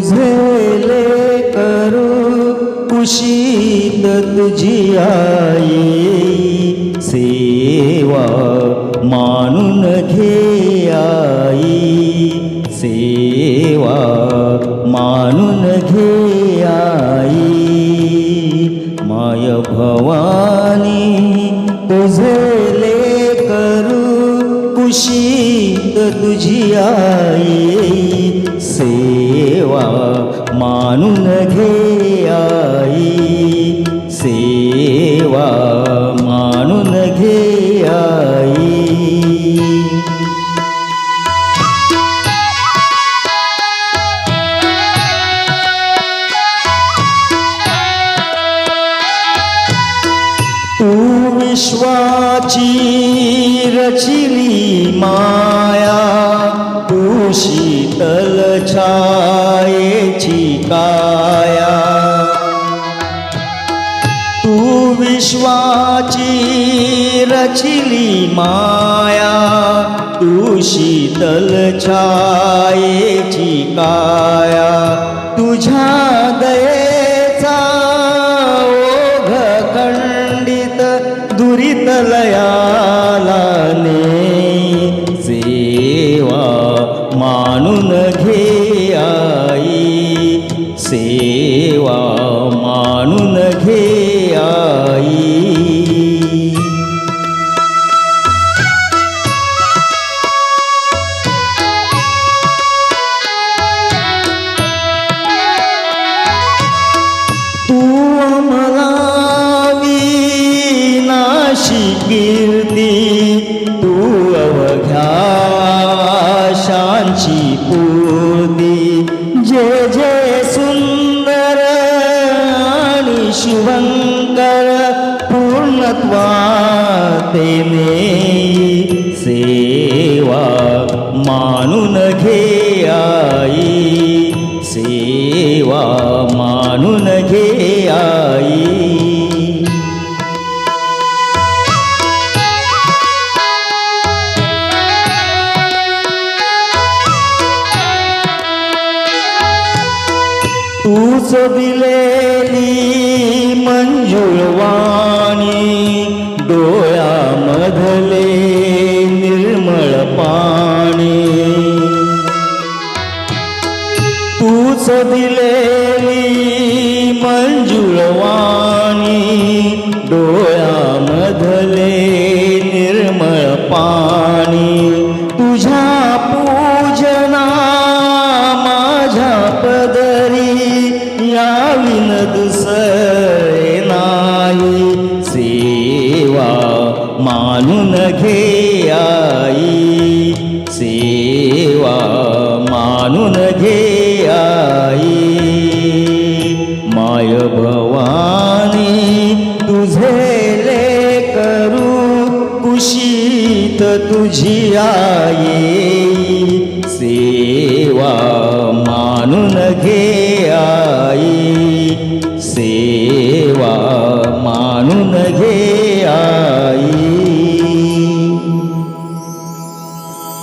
झेले करू कुशीत तुझी आई. सेवा मानून घे आई. सेवा मानून घे आई. माय भवानी तुझे खुशी तुझी आई सेवा मानून घे. विश्वाची रचिली माया तू शीतल छायेची काया. तू विश्वाची रचिली माया तू शीतल छायेची काया. तुझ्या दयेचा दुरित ने सेवा मानून घे आई सेवा कीर्ती तू अवघ्या शांची पूर्ती जे जे सुंदर आणि शिवंकर पूर्णत्वातेने सेवा मानून घे आई. तूच दिलेली मंजुळवाणी डोळ्यामधले निर्मळ पाणी. तूच दिलेली मंजुळवाणी डोळ्यामधले निर्मळ पाणी. म्हणून घे आई. माय भवानी तुझे करू कुशीत तुझी आई. सेवा मानून घे आई. सेवा मानून घे